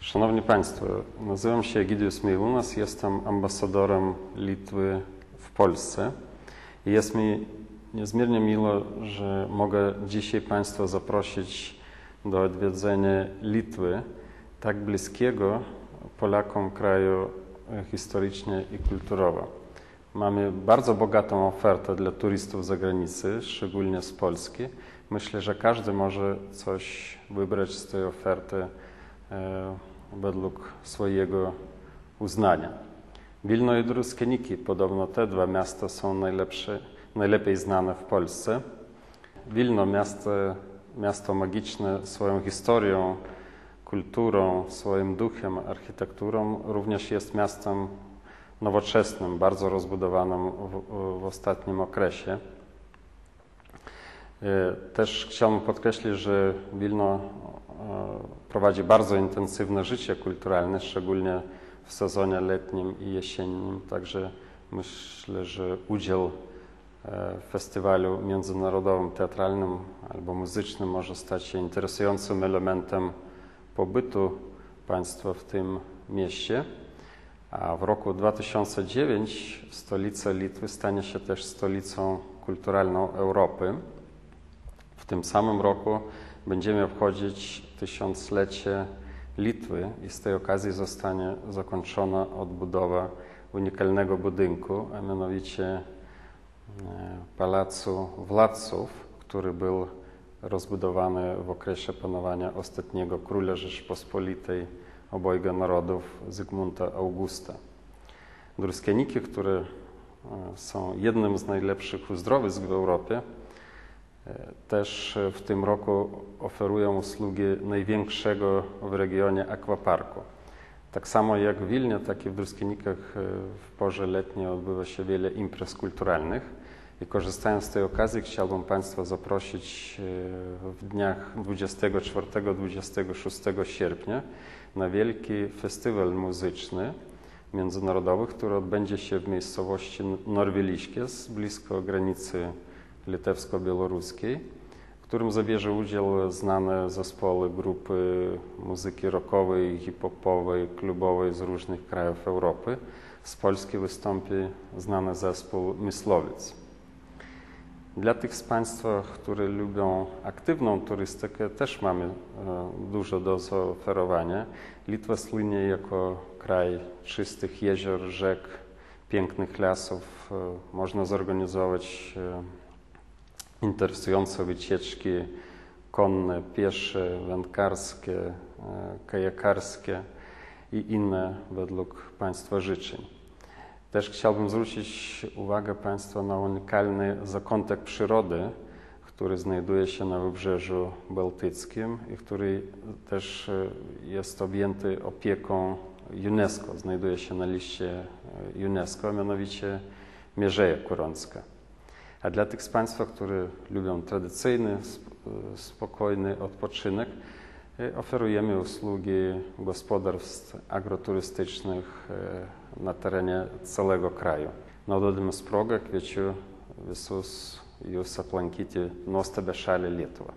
Szanowni Państwo, nazywam się Egidius Meilunas, jestem ambasadorem Litwy w Polsce jest mi niezmiernie miło, że mogę dzisiaj Państwa zaprosić do odwiedzenia Litwy, tak bliskiego Polakom kraju historycznie i kulturowo. Mamy bardzo bogatą ofertę dla turystów z zagranicy, szczególnie z Polski. Myślę, że każdy może coś wybrać z tej oferty e, według swojego uznania. Wilno i Druskeniki, podobno te dwa miasta są najlepsze, najlepiej znane w Polsce. Wilno, miasto, miasto magiczne swoją historią, kulturą, swoim duchem, architekturą, również jest miastem nowoczesnym, bardzo rozbudowanym w, w ostatnim okresie. E, też chciałbym podkreślić, że Wilno e, prowadzi bardzo intensywne życie kulturalne, szczególnie w sezonie letnim i jesiennim. Także myślę, że udział e, w festiwalu międzynarodowym, teatralnym albo muzycznym może stać się interesującym elementem pobytu państwa w tym mieście. A w roku 2009 stolica Litwy stanie się też stolicą kulturalną Europy. W tym samym roku będziemy obchodzić tysiąclecie Litwy i z tej okazji zostanie zakończona odbudowa unikalnego budynku, a mianowicie e, Pałacu Władców, który był rozbudowany w okresie panowania ostatniego króla Rzeczpospolitej obojga narodów Zygmunta Augusta. Druskieniki, które e, są jednym z najlepszych uzdrowisk w Europie, e, też w tym roku oferują usługi największego w regionie akwaparku. Tak samo jak w Wilnie, tak i w Druskienikach e, w porze letniej odbywa się wiele imprez kulturalnych. I korzystając z tej okazji chciałbym Państwa zaprosić w dniach 24-26 sierpnia na wielki festiwal muzyczny międzynarodowy, który odbędzie się w miejscowości Norwiliszkies, blisko granicy litewsko-białoruskiej, w którym zabierze udział znane zespoły grupy muzyki rockowej, hip-hopowej, klubowej z różnych krajów Europy. Z Polski wystąpi znany zespół Myslowiec. Dla tych z Państwa, którzy lubią aktywną turystykę, też mamy dużo do zaoferowania. Litwa słynie jako kraj czystych jezior, rzek, pięknych lasów. Można zorganizować interesujące wycieczki konne, piesze, wędkarskie, kajakarskie i inne według Państwa życzeń. Też chciałbym zwrócić uwagę Państwa na unikalny zakątek przyrody, który znajduje się na wybrzeżu bałtyckim i który też jest objęty opieką UNESCO. Znajduje się na liście UNESCO, a mianowicie Mierzeja Kurącka. A dla tych z Państwa, którzy lubią tradycyjny, spokojny odpoczynek, oferujemy usługi gospodarstw agroturystycznych na terenie całego kraju. Naudodamas progą kviečiu visus jūs aplankyti nuostabią šalį Lietuvą.